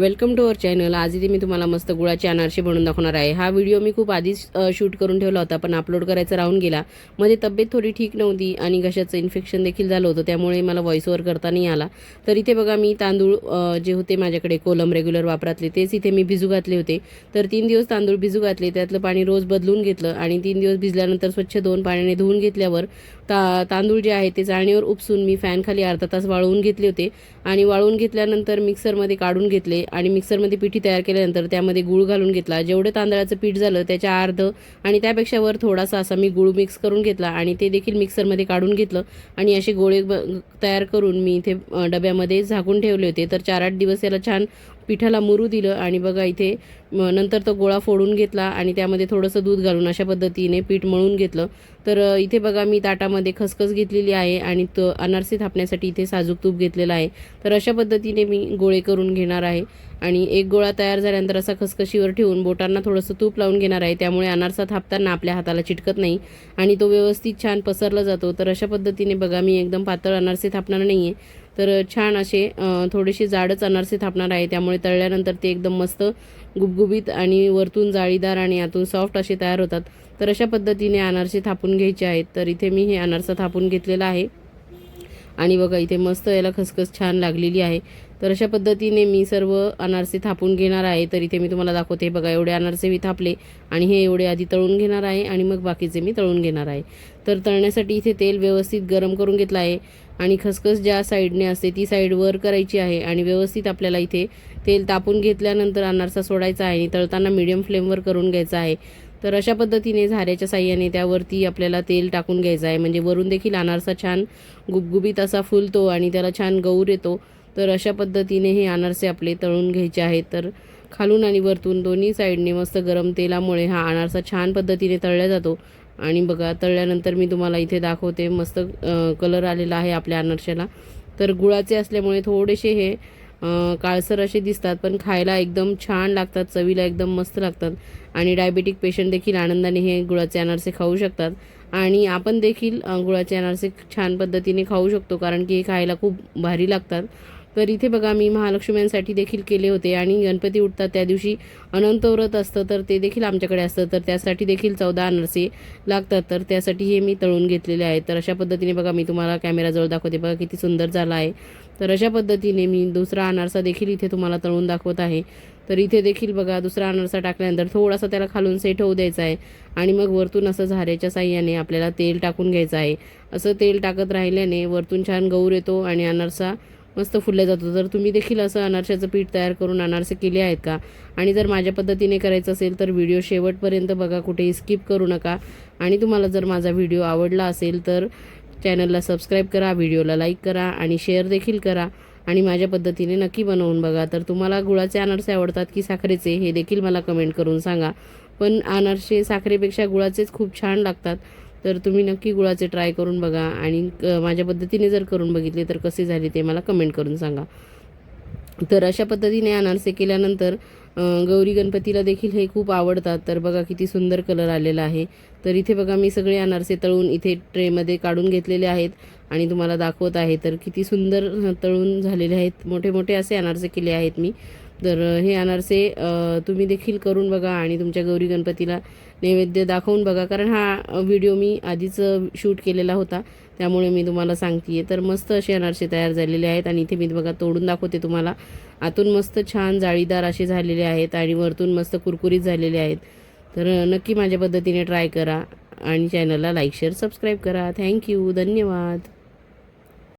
Welcome to our channel आज इथे मी तुम्हाला मस्त गुळाचे अनारसे बनवून दाखवणार आहे. हा व्हिडिओ मी खूप आधीच शूट करून ठेवला होता पण अपलोड करायचा राहून गेला. मध्ये तब्येत थोडी ठीक नव्हती आणि घशाचं इन्फेक्शन देखील झालं होतं त्यामुळे मला व्हॉइस ओव्हर करता नाही आला. तर इथे बघा मी तांदूळ जे होते माझ्याकडे कोलम रेग्युलर वापरातले तेच इथे मी भिजू घातले होते. तर तीन दिवस तांदूळ भिजू घातले त्यातलं पाणी रोज बदलून घेतलं आणि तीन दिवस भिजल्यानंतर स्वच्छ दोन पाण्याने धुवून घेतल्यावर ता तांदूळ जे आहे ते चाळणीवर उपसून मी फॅनखाली अर्धा तास वाळवून घेतले होते आणि वाळवून घेतल्यानंतर मिक्सरमध्ये काढून घेतले आणि मिक्सरमध्ये पिठी तयार केल्यानंतर त्यामध्ये गूळ घालून घेतला. जेवढं तांदळाचं पीठ झालं त्याच्या अर्ध आणि त्यापेक्षा वर थोडासा असा मी गूळ मिक्स करून घेतला आणि ते देखील मिक्सरमध्ये काढून घेतलं. आणि असे गोळे तयार करून मी इथे डब्यामध्ये झाकून ठेवले होते. तर चार आठ दिवस याला छान पिठाला मुरू दिलं आणि बघा इथे नंतर तो गोळा फोडून घेतला आणि त्यामध्ये थोडंसं दूध घालून अशा पद्धतीने पीठ मळून घेतलं. तर इथे बघा मी ताटामध्ये खसखस घेतलेली आहे आणि तो अनारसे थापण्यासाठी इथे साजूक तूप घेतलेला आहे. तर अशा पद्धतीने मी गोळे करून घेणार आहे. आणि एक गोळा तयार झाल्यानंतर असा खसखशीवर ठेवून बोटांना थोडंसं तूप लावून घेणार आहे. त्यामुळे अनारसा थापताना आपल्या हाताला चिटकत नाही आणि तो व्यवस्थित छान पसरला जातो. तर अशा पद्धतीने बघा मी एकदम पातळ अनारसे थापणार नाही आहे तर छान असे थोडेसे जाडच अनारसे थापणार आहे. त्यामुळे तळल्यानंतर ते एकदम मस्त गुबगुबीत आणि वरतून जाळीदार आणि आतून सॉफ्ट असे तयार होतात. तर अशा पद्धतीने अनारसे थापून घ्यायचे आहेत. तर इथे मी हे अनारसा थापून घेतलेला आहे. आणि बघा इथे मस्त याला खसखस छान लागलेली आहे. तर अशा पद्धतीने मी सर्व अनारसे थापून घेणार आहे. तर इथे मी तुम्हाला दाखवते बघा एवढे अनारसे मी थापले आणि हे एवढे आधी तळून घेणार आहे आणि मग बाकीचे मी तळून घेणार आहे. तर तळण्यासाठी इथे तेल व्यवस्थित गरम करून घेतलं आहे आणि खसखस ज्या साईडने असते ती साईड वर करायची आहे आणि व्यवस्थित आपल्याला इथे तेल तापून घेतल्यानंतर अनारसा सोडायचा आहे आणि तळताना मिडियम फ्लेमवर करून घ्यायचा आहे. तर अशा पद्धतीने झाऱ्याच्या साह्याने त्यावरती आपल्याला तेल टाकून घ्यायचं आहे. म्हणजे वरून देखील अनारसा छान गुबगुबीत असा फुलतो आणि त्याला छान गौर येतो. तर अशा पद्धतीने हे अनारसे आपले तळून घ्यायचे आहेत. तर खालून आणि वरतून दोन्ही साईडने मस्त गरम तेलामुळे हा अनारसा छान पद्धतीने तळला जातो. आणि बघा तळल्यानंतर मी तुम्हाला इथे दाखवते मस्त कलर आलेला आहे आपल्या अनारशाला. तर गुळाचे असल्यामुळे थोडेसे हे काळसर असे दिसतात पण खायला एकदम छान लागतात चवीला एकदम मस्त लागतात. आणि डायबेटिक पेशंट देखील आनंदाने हे गुळाचे अनारसे खाऊ शकतात. आणि आपण देखील गुळाचे अनारसे छान पद्धतीने खाऊ शकतो कारण की हे खायला खूप भारी लागतात. तर इथे बघा मी महालक्ष्म्यांसाठी देखील केले होते. आणि गणपती उठतात त्या दिवशी अनंत व्रत असतं तर ते देखील आमच्याकडे असतं. तर त्यासाठी देखील चौदा अनारसे लागतात. तर त्यासाठी हे मी तळून घेतलेले आहेत. तर अशा पद्धतीने बघा मी तुम्हाला कॅमेराजवळ दाखवते. बघा किती सुंदर झाला आहे. तर अशा पद्धतीने मी दुसरा अनारसा देखील इथे तुम्हाला तळून दाखवत आहे. तर इथे देखील बघा दुसरा अनारसा टाकल्यानंतर थोडासा त्याला खालून सेट होऊ द्यायचा आहे आणि मग वरतून असं झाऱ्याच्या साह्याने आपल्याला तेल टाकून घ्यायचं आहे. असं तेल टाकत राहिल्याने वरतून छान गौर येतो आणि अनारसा मस्त फुलला जातो. तर तुम्ही देखील असं अनारशाचं पीठ तयार करून अनारसे केले आहेत का? आणि जर माझ्या पद्धतीने करायचं असेल तर व्हिडिओ शेवटपर्यंत बघा कुठेही स्किप करू नका. आणि तुम्हाला जर माझा व्हिडिओ आवडला असेल तर चॅनलला सबस्क्राईब करा व्हिडिओला लाईक करा आणि शेअर देखील करा आणि माझ्या पद्धतीने नक्की बनवून बघा. तर तुम्हाला गुळाचे अनारसे आवडतात की साखरेचे हे देखील मला कमेंट करून सांगा. पण अनारसे साखरेपेक्षा गुळाचेच खूप छान लागतात. तर तुम्ही नक्की गुळाचे ट्राय करून बघा आणि माझ्या पद्धतीने जर करून बघितले तर कसे झाले ते मला कमेंट करून सांगा. तर अशा पद्धतीने अनारसे केल्यानंतर गौरी गणपतीला देखील हे खूप आवडतात. तर बघा किती सुंदर कलर आलेला आहे. तर इथे बघा मी सगळे अनारसे तळून इथे ट्रेमध्ये काढून घेतलेले आहेत आणि तुम्हाला दाखवत आहे. तर किती सुंदर तळून झालेले आहेत. मोठे मोठे असे अनारसे केले आहेत मी. तर हे अनारसे तुम्ही देखील करून बघा आणि तुमच्या गौरी गणपतीला नैवेद्य दाखवून बघा. कारण हा व्हिडिओ मी आधीच शूट केलेला होता. त्यामुळे मी तुम्हाला सांगते तर मस्त असे अनारसे तयार झालेले आहेत आणि इथे मी बघा तोडून दाखवते तुम्हाला. आतून मस्त छान जाळीदार असे झालेले आहेत आणि वरतून मस्त कुरकुरीत झालेले आहेत. तर नक्की माझ्या पद्धतीने ट्राय करा आणि चॅनलला लाईक शेअर सबस्क्राईब करा. Thank you. धन्यवाद.